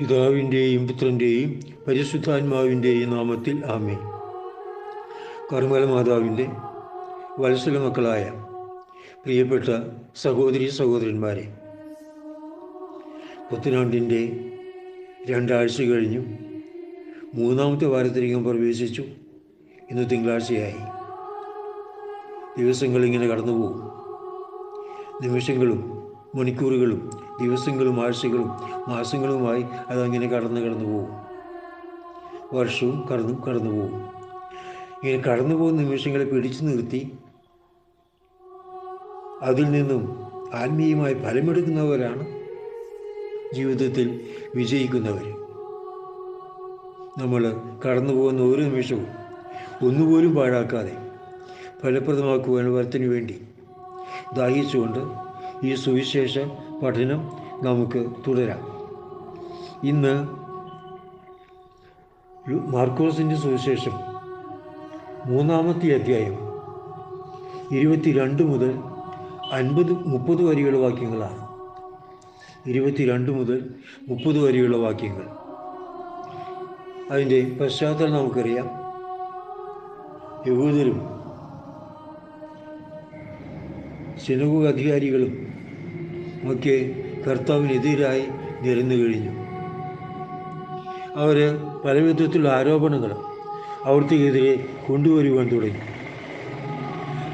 പിതാവിന്റെയും പുത്രന്റെയും പരിശുദ്ധാത്മാവിന്റെയും നാമത്തിൽ ആമേ കർമ്മല മാതാവിന്റെ വത്സല മക്കളായ പ്രിയപ്പെട്ട സഹോദരി സഹോദരന്മാരെ പുത്തനാണ്ടിന്റെ രണ്ടാഴ്ച കഴിഞ്ഞു. മൂന്നാമത്തെ വാരത്തിലേക്കും പ്രവേശിച്ചു. ഇന്ന് തിങ്കളാഴ്ചയായി. ദിവസങ്ങൾ ഇങ്ങനെ കടന്നു പോകും നിമിഷങ്ങളും മണിക്കൂറുകളും ദിവസങ്ങളും ആഴ്ചകളും മാസങ്ങളുമായി അതങ്ങനെ കടന്നു കടന്നു പോകും. വർഷവും കടന്നു കടന്നു പോകും. ഇങ്ങനെ കടന്നു പോകുന്ന നിമിഷങ്ങളെ പിടിച്ചു നിർത്തി അതിൽ നിന്നും ആത്മീയമായി ഫലമെടുക്കുന്നവരാണ് ജീവിതത്തിൽ വിജയിക്കുന്നവർ നമ്മൾ കടന്നു പോകുന്ന ഓരോ നിമിഷവും ഒന്നുപോലും പാഴാക്കാതെ ഫലപ്രദമാക്കുവാൻ വരത്തിനു വേണ്ടി ദാഹിച്ചുകൊണ്ട് ഈ സുവിശേഷ പഠനം നമുക്ക് തുടരാം. ഇന്ന് മാർക്കോസിന്റെ സുവിശേഷം മൂന്നാമത്തെ അധ്യായം ഇരുപത്തിരണ്ട് മുതൽ അൻപത് മുപ്പത് വരെയുള്ള വാക്യങ്ങളാണ്. ഇരുപത്തിരണ്ട് മുതൽ മുപ്പത് വരെയുള്ള വാക്യങ്ങൾ. അതിന്റെ പശ്ചാത്തലം നമുക്കറിയാം. യഹൂദരും സിനഗോഗ് അധികാരികളും ഒക്കെ കർത്താവിനെതിരായി നിരന്നു കഴിഞ്ഞു. അവർ പല വിധത്തിലുള്ള ആരോപണങ്ങൾ അവർക്കെതിരെ കൊണ്ടുവരുവാൻ തുടങ്ങി.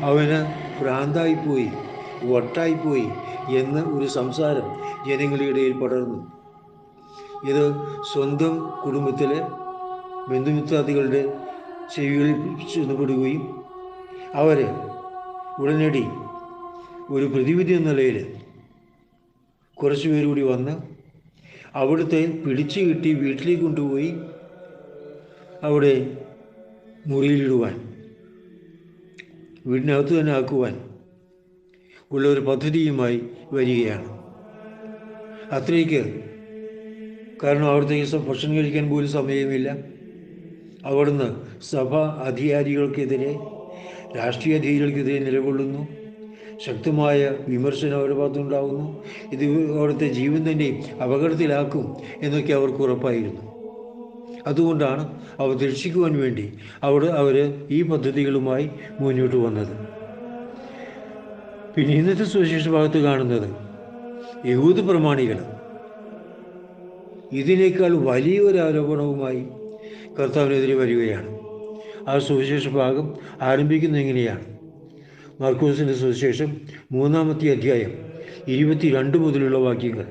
അവന് ഭ്രാന്തായിപ്പോയി വട്ടായിപ്പോയി എന്ന ഒരു സംസാരം ജനങ്ങളുടെ ഇടയിൽ പടർന്നു. ഇത് സ്വന്തം കുടുംബത്തിലെ ബന്ധുമിത്രാദികളുടെ ചെവികളിൽ ചെന്നപ്പെടുകയും അവർ ഉടനടി ഒരു പ്രതിവിധി എന്ന നിലയിൽ കുറച്ച് പേരുകൂടി വന്ന് അവിടുത്തെ പിടിച്ചു കിട്ടി വീട്ടിലേക്ക് കൊണ്ടുപോയി അവിടെ മുറിയിലിടുവാൻ വീടിനകത്ത് തന്നെ ആക്കുവാൻ ഉള്ള ഒരു പദ്ധതിയുമായി വരികയാണ്. അത്രയ്ക്ക് കാരണം അവിടുത്തെ ഭക്ഷണം കഴിക്കാൻ പോലും സമയമില്ല. അവിടുന്ന് സഭ അധികാരികൾക്കെതിരെ രാഷ്ട്രീയ അധികാരികൾക്കെതിരെ നിലകൊള്ളുന്നു. ശക്തമായ വിമർശനം അവരുടെ ഭാഗത്തുണ്ടാകുന്നു ഇത് അവിടുത്തെ ജീവൻ തന്നെ അപകടത്തിലാക്കും എന്നൊക്കെ അവർക്ക് ഉറപ്പായിരുന്നു. അതുകൊണ്ടാണ് അവർ രക്ഷിക്കുവാൻ വേണ്ടി അവിടെ അവർ ഈ പദ്ധതികളുമായി മുന്നോട്ട് വന്നത്. പിന്നെ ഇന്നത്തെ സുവിശേഷ ഭാഗത്ത് കാണുന്നത് യഹൂദ പ്രമാണികൾ. ഇതിനേക്കാൾ വലിയൊരു ആരോപണവുമായി കർത്താവിനെതിരെ വരികയാണ്. ആ സുവിശേഷ ഭാഗം ആരംഭിക്കുന്നത് എങ്ങനെയാണ്? മാർക്കോസിന്റെ സുവിശേഷം മൂന്നാമത്തെ അധ്യായം ഇരുപത്തിരണ്ട് മുതലുള്ള വാക്യങ്ങൾ.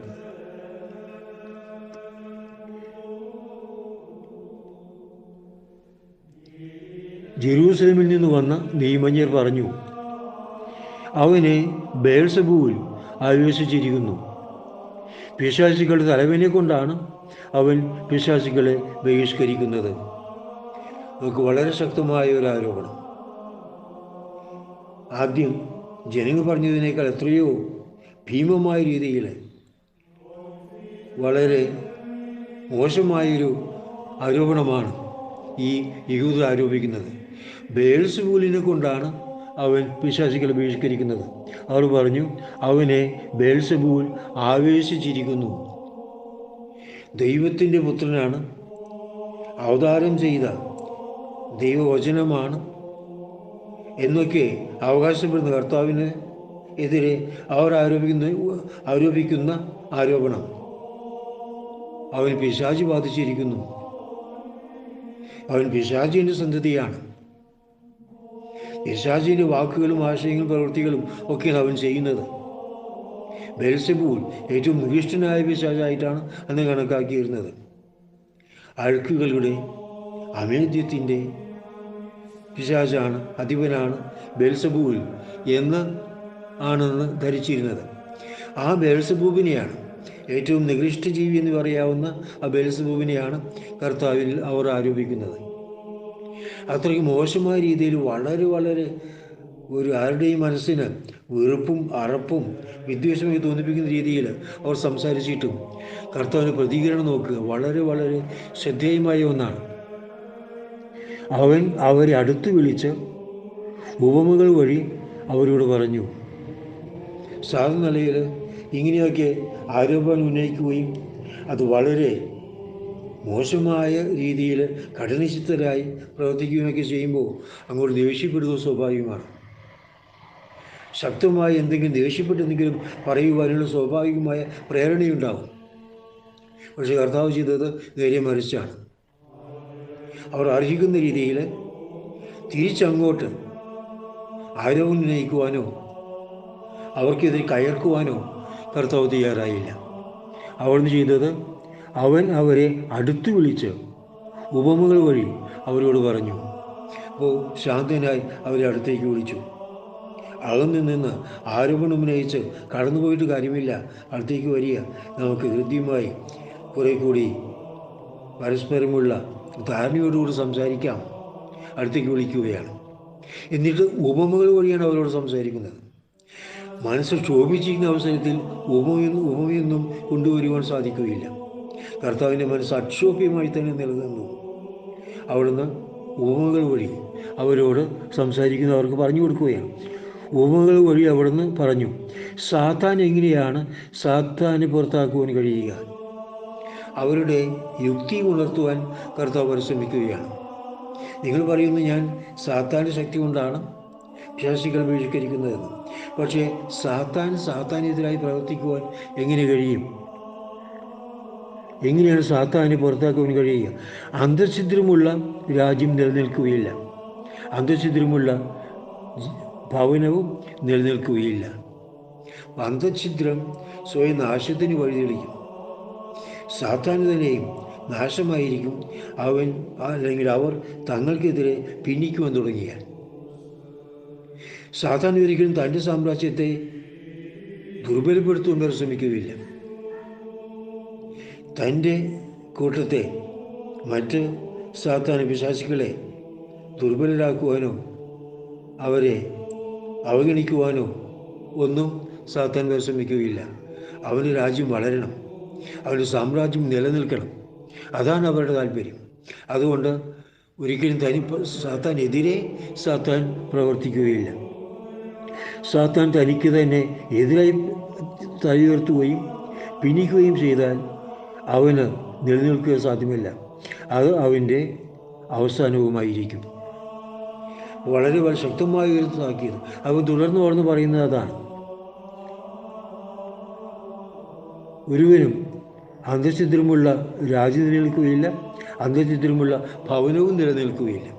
ജെറൂസലമിൽ നിന്ന് വന്ന നിയമജ്ഞർ പറഞ്ഞു അവനെ ബേഴ്സബൂൽ ആവേശിച്ചിരിക്കുന്നു. പിശാചികളുടെ തലവനെ കൊണ്ടാണ് അവൻ പിശാചികളെ ബഹിഷ്കരിക്കുന്നത്. നമുക്ക് വളരെ ശക്തമായ ഒരു ആരോപണം. ആദ്യം ജനങ്ങൾ പറഞ്ഞതിനേക്കാൾ എത്രയോ ഭീമമായ രീതിയിൽ വളരെ മോശമായൊരു ആരോപണമാണ് ഈ യഹൂദ ആരോപിക്കുന്നത്. ബേൽസുബൂലിനെ കൊണ്ടാണ് അവൻ വിശ്വാസികളെ ബഹിഷ്കരിക്കുന്നത്. അവർ പറഞ്ഞു അവനെ ബേൽസബൂൽ ആവേശിച്ചിരിക്കുന്നു. ദൈവത്തിന്റെ പുത്രനാണ്. അവതാരം ചെയ്ത ദൈവവചനമാണ് എന്നൊക്കെ അവകാശപ്പെടുന്ന കർത്താവിന് എതിരെ അവർ ആരോപിക്കുന്ന ആരോപിക്കുന്ന ആരോപണം. അവൻ പിശാചി ബാധിച്ചിരിക്കുന്നു. അവൻ പിശാചിന്റെ സന്തതിയാണ്. പിശാചിന്റെ വാക്കുകളും ആശയങ്ങളും പ്രവൃത്തികളും ഒക്കെയാണ് അവൻ ചെയ്യുന്നത്. ബെൽസബൂൾ ഏറ്റവും നികൃഷ്ടനായ പിശാചായിട്ടാണ് അന്ന് കണക്കാക്കിയിരുന്നത്. അഴുക്കുകളുടെ അമേദ്യത്തിന്റെ പിശാചാണ് അധിപനാണ് ബേൽസബൂവിൽ എന്ന് ആണെന്ന് ധരിച്ചിരുന്നത്. ആ ബേൽസബൂബിനെയാണ് ഏറ്റവും നികൃഷ്ട ജീവി എന്ന് പറയാവുന്ന ആ ബേൽസബൂബിനെയാണ് കർത്താവിൽ അവർ ആരോപിക്കുന്നത്. അത്രയ്ക്ക് മോശമായ രീതിയിൽ വളരെ വളരെ ഒരു ആരുടെയും മനസ്സിന് വെറുപ്പും അറപ്പും വിദ്വേഷമൊക്കെ തോന്നിപ്പിക്കുന്ന രീതിയിൽ അവർ സംസാരിച്ചിട്ടും കർത്താവിന് പ്രതികരണം നോക്കുക വളരെ വളരെ ശ്രദ്ധേയമായ ഒന്നാണ്. അവൻ അവരെ അടുത്ത് വിളിച്ച് ഉപമകൾ വഴി അവരോട് പറഞ്ഞു സാധാരണ നിലയിൽ ഇങ്ങനെയൊക്കെ ആരോപണം ഉന്നയിക്കുകയും അത് വളരെ മോശമായ രീതിയിൽ കഠിനശിദ്ധരായി പ്രവർത്തിക്കുകയൊക്കെ ചെയ്യുമ്പോൾ അങ്ങോട്ട് ദേഷ്യപ്പെടുക സ്വാഭാവികമാണ്. ശക്തമായി എന്തെങ്കിലും ദേഷ്യപ്പെട്ട് എന്തെങ്കിലും പറയുവാനുള്ള സ്വാഭാവികമായ പ്രേരണയുണ്ടാവും. പക്ഷേ കർത്താവ് ചെയ്തത് നേരെ മറിച്ചാണ്. അവർ അർഹിക്കുന്ന രീതിയിൽ തിരിച്ചങ്ങോട്ട് ആരോപണം ഉന്നയിക്കുവാനോ അവർക്കെതിരെ കയർക്കുവാനോ കർത്താവ് തയ്യാറായില്ല. അവിടുന്ന് ചെയ്തത് അവൻ അവരെ അടുത്തു വിളിച്ച് ഉപമകൾ വഴി അവരോട് പറഞ്ഞു അപ്പോൾ ശാന്തനായി അവരെ അടുത്തേക്ക് വിളിച്ചു. അകന്നു നിന്ന് ആരോപണം ഉന്നയിച്ച് കടന്നുപോയിട്ട് കാര്യമില്ല. അടുത്തേക്ക് വരിക. നമുക്ക് ഹൃദ്യമായി കുറെ കൂടി പരസ്പരമുള്ള ധാരണയോടുകൂടി സംസാരിക്കാം. അടുത്തേക്ക് വിളിക്കുകയാണ്. എന്നിട്ട് ഉപമകൾ വഴിയാണ് അവരോട് സംസാരിക്കുന്നത്. മനസ്സ് ക്ഷോഭിച്ചിരിക്കുന്ന അവസരത്തിൽ ഉപമയൊന്നും ഉപമയൊന്നും കൊണ്ടുവരുവാൻ സാധിക്കുകയില്ല. കർത്താവിന്റെ മനസ്സ് അക്ഷോഭ്യമായി തന്നെ നിലനിന്നു. അവിടുന്ന് ഉപമകൾ വഴി അവരോട് സംസാരിക്കുന്നവർക്ക് പറഞ്ഞു കൊടുക്കുകയാണ്. ഉപമകൾ വഴി അവിടുന്ന് പറഞ്ഞു സാത്താൻ എങ്ങനെയാണ് സാത്താന് പുറത്താക്കുവാൻ കഴിയുക? അവരുടെ യുക്തി ഉണർത്തുവാൻ കർത്താവ് പരിശ്രമിക്കുകയാണ്. നിങ്ങൾ പറയുന്നു ഞാൻ സാത്താന്റെ ശക്തി കൊണ്ടാണ് വിശ്വാസികൾ ബഹിഷ്കരിക്കുന്നതെന്ന് പക്ഷേ സാത്താൻ സാത്താനെതിരായി പ്രവർത്തിക്കുവാൻ എങ്ങനെ കഴിയും? എങ്ങനെയാണ് സാത്താനെ പുറത്താക്കുവാൻ കഴിയുക? അന്തഛിദ്രമുള്ള രാജ്യം നിലനിൽക്കുകയില്ല. അന്തഛിദ്രമുള്ള ഭവനവും നിലനിൽക്കുകയില്ല. അന്തഛിദ്രം സ്വയം നാശത്തിന് വഴിതെളിക്കും. സാത്താന് തന്നെയും നാശമായിരിക്കും. അവൻ അല്ലെങ്കിൽ അവർ തങ്ങൾക്കെതിരെ ഭിന്നിക്കുവാൻ തുടങ്ങിയാൽ. സാത്താൻ ഒരിക്കലും തന്റെ സാമ്രാജ്യത്തെ ദുർബലപ്പെടുത്തുവാൻ ശ്രമിക്കുകയില്ല തന്റെ കൂട്ടത്തെ മറ്റ് സാത്താന വിശ്വാസികളെ ദുർബലരാക്കുവാനോ അവരെ അവഗണിക്കുവാനോ ഒന്നും സാത്താൻ പരിശ്രമിക്കുകയില്ല അവന് രാജ്യം വളരണം. അവന്റെ സാമ്രാജ്യം നിലനിൽക്കണം. അതാണ് അവരുടെ താല്പര്യം. അതുകൊണ്ട് ഒരിക്കലും തനി സാത്താനെതിരെ സാത്താൻ പ്രവർത്തിക്കുകയില്ല. സാത്താൻ തനിക്ക് തന്നെ എതിരായി തലയുയർത്തുകയും പിന്നിക്കുകയും ചെയ്താൽ അവന് നിലനിൽക്കുക സാധ്യമല്ല. അത് അവന്റെ അവസാനവുമായിരിക്കും. വളരെ ശക്തമായി ഉയർത്താക്കിയത് അവൻ തുടർന്ന് വളർന്ന് പറയുന്നത് അതാണ്. ഒരുവനും അന്തഛിദ്രമുള്ള രാജ്യം നിലനിൽക്കുകയില്ല അന്തഛിദ്രമുള്ള ഭവനവും നിലനിൽക്കുകയില്ല.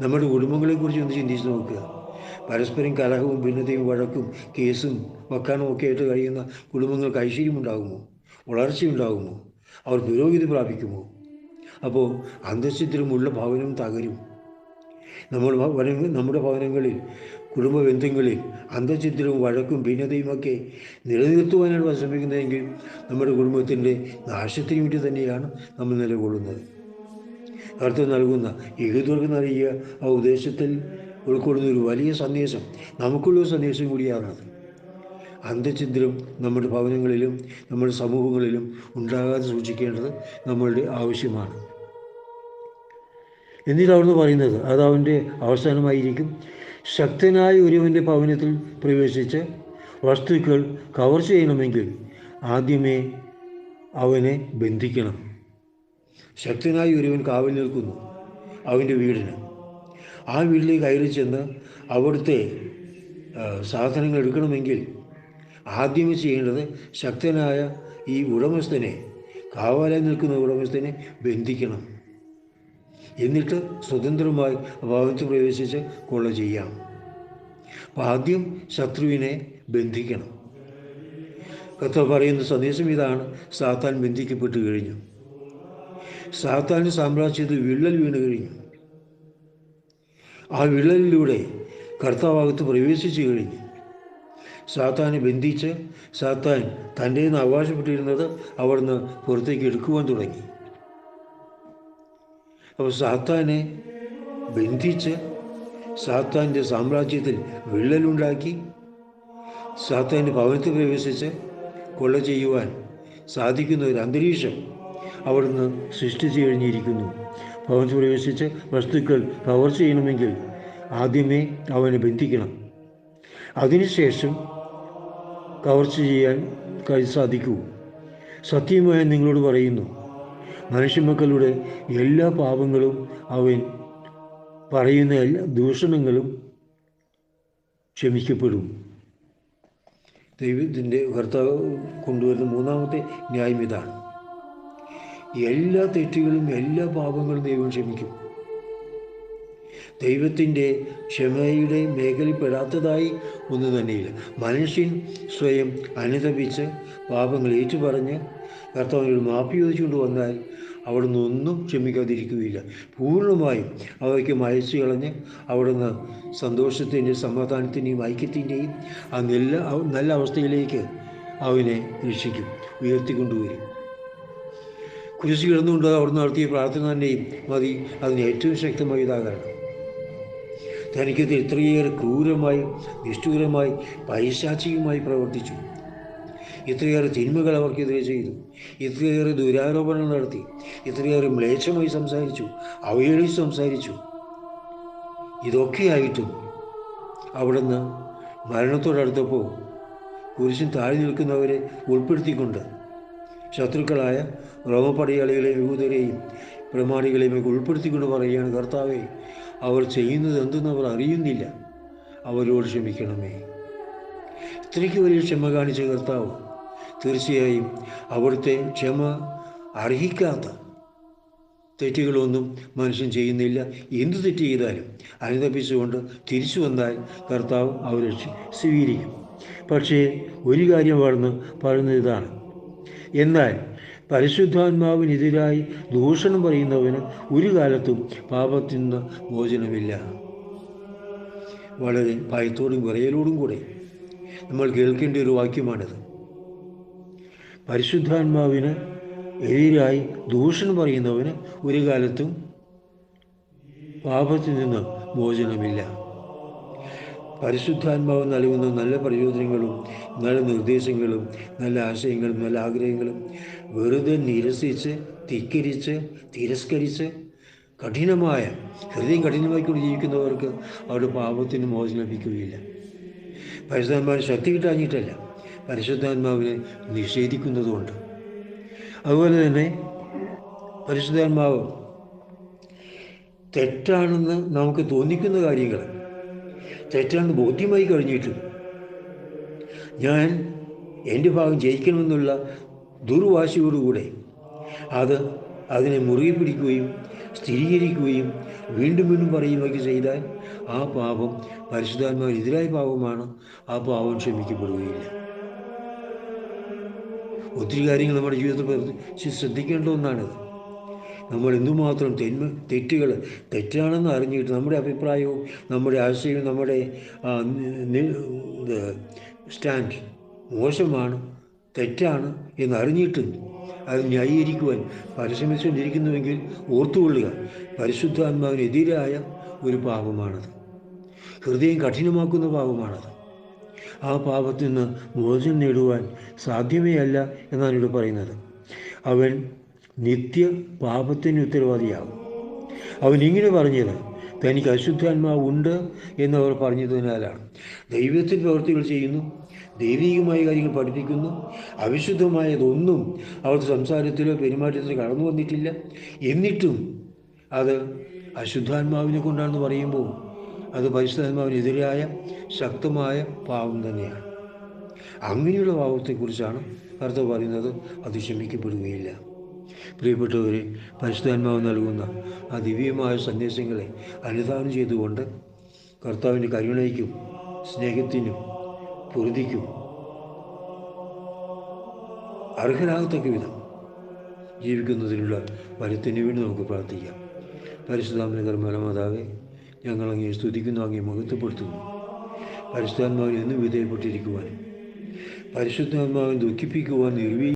നമ്മുടെ കുടുംബങ്ങളെക്കുറിച്ച് ഒന്ന് ചിന്തിച്ച് നോക്കുക. പരസ്പരം കലഹവും ഭിന്നതയും വഴക്കും കേസും വക്കാനും ഒക്കെ ആയിട്ട് കഴിയുന്ന കുടുംബങ്ങൾക്ക് ഐശ്വര്യമുണ്ടാകുമോ വളർച്ചയുണ്ടാകുമോ? അവർ പുരോഗതി പ്രാപിക്കുമോ? അപ്പോൾ അന്തഛിദ്രമുള്ള ഭവനം തകരും. നമ്മൾ നമ്മുടെ ഭവനങ്ങളിൽ കുടുംബ ബന്ധങ്ങളിൽ അന്തചിദ്രവും വഴക്കും ഭിന്നതയുമൊക്കെ നിലനിർത്തുവാനാണ് ശ്രമിക്കുന്നതെങ്കിൽ നമ്മുടെ കുടുംബത്തിന്റെ നാശത്തിന് വേണ്ടി തന്നെയാണ് നമ്മൾ നിലകൊള്ളുന്നത്. കർത്തം നൽകുന്ന ഏതൊക്കെ നൽകിയ ആ ഉദ്ദേശത്തിൽ ഉൾക്കൊള്ളുന്ന ഒരു വലിയ സന്ദേശം നമുക്കുള്ള സന്ദേശം കൂടിയാണത് അന്തചിദ്രം നമ്മുടെ ഭവനങ്ങളിലും നമ്മുടെ സമൂഹങ്ങളിലും ഉണ്ടാകാതെ സൂക്ഷിക്കേണ്ടത് നമ്മളുടെ ആവശ്യമാണ്. എന്നിട്ട് അവിടുന്ന് പറയുന്നത് അത് അവന്റെ അവസാനമായിരിക്കും. ശക്തനായ ഒരുവന്റെ ഭവനത്തിൽ പ്രവേശിച്ച് വസ്തുക്കൾ കവർ ചെയ്യണമെങ്കിൽ ആദ്യമേ അവനെ ബന്ധിക്കണം. ശക്തനായ ഒരുവൻ കാവൽ നിൽക്കുന്നു അവന്റെ വീടിന്. ആ വീട്ടിലേക്ക് കയറി ചെന്ന് അവിടുത്തെ സാധനങ്ങൾ എടുക്കണമെങ്കിൽ ആദ്യമേ ചെയ്യേണ്ടത് ശക്തനായ ഈ ഉടമസ്ഥനെ കാവലായി നിൽക്കുന്ന ഉടമസ്ഥനെ ബന്ധിക്കണം. എന്നിട്ട് സ്വതന്ത്രമായി ഭവനത്തിൽ പ്രവേശിച്ച് കൊള്ള ചെയ്യാം. അപ്പം ആദ്യം ശത്രുവിനെ ബന്ധിക്കണം. കഥ പറയുന്ന സന്ദേശം ഇതാണ് സാത്താൻ ബന്ധിക്കപ്പെട്ട് കഴിഞ്ഞു. സാത്താന്റെ സാമ്രാജ്യത്ത് വിള്ളൽ വീണ് കഴിഞ്ഞു. ആ വിള്ളലിലൂടെ കർത്താവകത്ത് പ്രവേശിച്ചു കഴിഞ്ഞു. സാത്താനെ ബന്ധിച്ച് സാത്താൻ തന്റെ നിന്ന് അവകാശപ്പെട്ടിരുന്നത് അവിടുന്ന് പുറത്തേക്ക് എടുക്കുവാൻ തുടങ്ങി. അപ്പോൾ സാത്താനെ ബന്ധിച്ച് സാത്താന്റെ സാമ്രാജ്യത്തിൽ വിള്ളലുണ്ടാക്കി സാത്താന്റെ ഭവനത്തിൽ പ്രവേശിച്ച് കൊള്ള ചെയ്യുവാൻ സാധിക്കുന്ന ഒരു അന്തരീക്ഷം അവിടുന്ന് സൃഷ്ടിച്ചു കഴിഞ്ഞിരിക്കുന്നു ഭവനത്തിൽ പ്രവേശിച്ച് വസ്തുക്കൾ കവർ ചെയ്യണമെങ്കിൽ ആദ്യമേ അവനെ ബന്ധിക്കണം. അതിനുശേഷം കവർച്ച ചെയ്യാൻ കഴി സാധിക്കൂ. സത്യമായി നിങ്ങളോട് പറയുന്നു. മനുഷ്യമക്കളുടെ എല്ലാ പാപങ്ങളും അവൻ പറയുന്ന എല്ലാ ദൂഷണങ്ങളും ക്ഷമിക്കപ്പെടും. ദൈവത്തിന്റെ ഭർത്താവ് കൊണ്ടുവരുന്ന മൂന്നാമത്തെ ന്യായം ഇതാണ്. എല്ലാ തെറ്റുകളും എല്ലാ പാപങ്ങളും ദൈവം ക്ഷമിക്കും. ദൈവത്തിന്റെ ക്ഷമയുടെ മേഖലപ്പെടാത്തതായി ഒന്നു തന്നെയില്ല. മനുഷ്യൻ സ്വയം അനുതപിച്ച് പാപങ്ങൾ ഏറ്റുപറഞ്ഞ് കർത്താവിനോട് മാപ്പി ചോദിച്ചുകൊണ്ട് വന്നാൽ അവിടുന്ന് ഒന്നും ക്ഷമിക്കാതിരിക്കുകയില്ല. പൂർണമായും അവയ്ക്ക് മയച്ചു കളഞ്ഞ് അവിടുന്ന് സന്തോഷത്തിന്റെയും സമാധാനത്തിന്റെയും ഐക്യത്തിന്റെയും ആ നല്ല നല്ല അവസ്ഥയിലേക്ക് അവനെ രക്ഷിക്കും ഉയർത്തിക്കൊണ്ടുവരും. കുരിശ് കിടന്നുകൊണ്ട് അവിടുന്ന് നടത്തിയ പ്രാർത്ഥന തന്നെയും മതി. അതിന് ഏറ്റവും ശക്തമായ ഇതാകണം തനിക്കത് ഇത്രയേറെ ക്രൂരമായി നിഷ്ഠൂരമായി പൈശാചികമായി പ്രവർത്തിച്ചു. ഇത്രയേറെ തിന്മകൾ അവർക്കെതിരെ ചെയ്തു. ഇത്രയേറെ ദുരാരോപണം നടത്തി. ഇത്രയേറെ മ്ലേച്ഛമായി സംസാരിച്ചു. അവഹേളി സംസാരിച്ചു. ഇതൊക്കെയായിട്ടും അവിടുന്ന് മരണത്തോടടുത്തപ്പോൾ കുരിശിൻ താഴെ നിൽക്കുന്നവരെ ഉൾപ്പെടുത്തിക്കൊണ്ട് ശത്രുക്കളായ റോമപടയാളികളെയും യൂതരെയും പ്രമാണികളെയും ഒക്കെ ഉൾപ്പെടുത്തിക്കൊണ്ട് പറയുകയാണ് കർത്താവെ അവർ ചെയ്യുന്നത് എന്തെന്ന് അവർ അറിയുന്നില്ല. അവരോട് ക്ഷമിക്കണമേ. ഇത്രയ്ക്ക് വലിയ ക്ഷമ കാണിച്ച കർത്താവ് തീർച്ചയായും അവിടുത്തെ ക്ഷമ അർഹിക്കാത്ത തെറ്റുകളൊന്നും മനുഷ്യൻ ചെയ്യുന്നില്ല. എന്ത് തെറ്റ് ചെയ്താലും അനുതപിച്ചുകൊണ്ട് തിരിച്ചു വന്നാൽ കർത്താവ് അവരെ സ്വീകരിക്കും. പക്ഷേ ഒരു കാര്യം പറഞ്ഞ് പറയുന്നത് ഇതാണ്. എന്നാൽ പരിശുദ്ധാത്മാവിനെതിരായി ദൂഷണം പറയുന്നവന് ഒരു കാലത്തും പാപത്തിൽ നിന്ന് മോചനമില്ല. വളരെ ഭയത്തോടും വിറയലോടും കൂടെ നമ്മൾ കേൾക്കേണ്ട ഒരു വാക്യമാണിത്. പരിശുദ്ധാത്മാവിന് എതിരായി ദൂഷണം പറയുന്നവന് ഒരു കാലത്തും പാപത്തിൽ നിന്ന് മോചനമില്ല. പരിശുദ്ധാത്മാവ് നൽകുന്ന നല്ല പ്രചോദനങ്ങളും നല്ല നിർദ്ദേശങ്ങളും നല്ല ആശയങ്ങളും നല്ല ആഗ്രഹങ്ങളും വെറുതെ നിരസിച്ച് ധിക്കരിച്ച് തിരസ്കരിച്ച് കഠിനമായ ഹൃദയം കഠിനമായിക്കൊണ്ട് ജീവിക്കുന്നവർക്ക് അവരുടെ പാപത്തിന് മോചനം ലഭിക്കുകയില്ല. പരിശുദ്ധാത്മാവിന് ശക്തി കിട്ടാഞ്ഞിട്ടല്ല പരിശുദ്ധാത്മാവിനെ നിഷേധിക്കുന്നതുകൊണ്ട്. അതുപോലെ തന്നെ പരിശുദ്ധാത്മാവ് തെറ്റാണെന്ന് നമുക്ക് തോന്നിക്കുന്ന കാര്യങ്ങൾ തെറ്റാണെന്ന് ബോധ്യമായി കഴിഞ്ഞിട്ട് ഞാൻ എന്റെ ഭാഗം ജയിക്കണമെന്നുള്ള ദുർവാശിയോടുകൂടെ അത് അതിനെ മുറുകെ പിടിക്കുകയും സ്ഥിരീകരിക്കുകയും വീണ്ടും വീണ്ടും പറയുകയൊക്കെ ചെയ്താൽ ആ പാപം പരിശുദ്ധാത്മാവിനെതിരായ പാപമാണ്. ആ പാപം ക്ഷമിക്കപ്പെടുകയില്ല. ഒത്തിരി കാര്യങ്ങൾ നമ്മുടെ ജീവിതത്തിൽ ശ്രദ്ധിക്കേണ്ട ഒന്നാണിത്. നമ്മൾ എന്തുമാത്രം തെന്മ തെറ്റുകൾ തെറ്റാണെന്ന് അറിഞ്ഞിട്ട് നമ്മുടെ അഭിപ്രായവും നമ്മുടെ ആശയവും നമ്മുടെ സ്റ്റാൻഡ് മോശമാണ് തെറ്റാണ് എന്നറിഞ്ഞിട്ടും അത് ന്യായീകരിക്കുവാൻ പരിശ്രമിച്ചുകൊണ്ടിരിക്കുന്നുവെങ്കിൽ ഓർത്തുകൊള്ളുക പരിശുദ്ധാത്മാവിനെതിരായ ഒരു പാപമാണത്. ഹൃദയം കഠിനമാക്കുന്ന പാപമാണത്. ആ പാപത്തിൽ നിന്ന് മോചനം നേടുവാൻ സാധ്യമേ അല്ല എന്നാണ് ഇവിടെ പറയുന്നത്. അവൻ നിത്യ പാപത്തിന് ഉത്തരവാദിയാകും. അവൻ ഇങ്ങനെ പറഞ്ഞത് തനിക്ക് അശുദ്ധാത്മാവ് ഉണ്ട് എന്ന് അവർ പറഞ്ഞതിനാലാണ്. ദൈവത്തിന്റെ പ്രവൃത്തികൾ ചെയ്യുന്നു ദൈവികമായ കാര്യങ്ങൾ പഠിപ്പിക്കുന്നു അവിശുദ്ധമായതൊന്നും അവരുടെ സംസാരത്തിലോ പെരുമാറ്റത്തിലോ കടന്നു വന്നിട്ടില്ല. എന്നിട്ടും അത് അശുദ്ധാത്മാവിനെ കൊണ്ടാണെന്ന് പറയുമ്പോൾ അത് പരിശുദ്ധാത്മാവിനെതിരായ ശക്തമായ പാവം തന്നെയാണ്. അങ്ങനെയുള്ള പാവത്തെക്കുറിച്ചാണ് കർത്തവ് പറയുന്നത്. അത് ക്ഷമിക്കപ്പെടുകയില്ല. പ്രിയപ്പെട്ടവരെ പരിശുദ്ധാത്മാവ് നൽകുന്ന ആ ദിവ്യമായ സന്ദേശങ്ങളെ അനുദാനം ചെയ്തുകൊണ്ട് കർത്താവിന്റെ കരുണയ്ക്കും സ്നേഹത്തിനും പൊരുതിക്കും അർഹരാകത്തക്ക വിധം ജീവിക്കുന്നതിനുള്ള വരത്തിന് വേണ്ടി നമുക്ക് പ്രാർത്ഥിക്കാം. പരിശുദ്ധാമന കർമ്മലമാതാവെ ഞങ്ങൾ അങ്ങേ സ്തുതിക്കുന്നു അങ്ങേ മഹത്വപ്പെടുത്തുന്നു. പരിശുദ്ധാത്മാവിൽ എന്നും വിധേയപ്പെട്ടിരിക്കുവാനും പരിശുദ്ധാത്മാവിനെ ദുഃഖിപ്പിക്കുവാൻ നിർവീ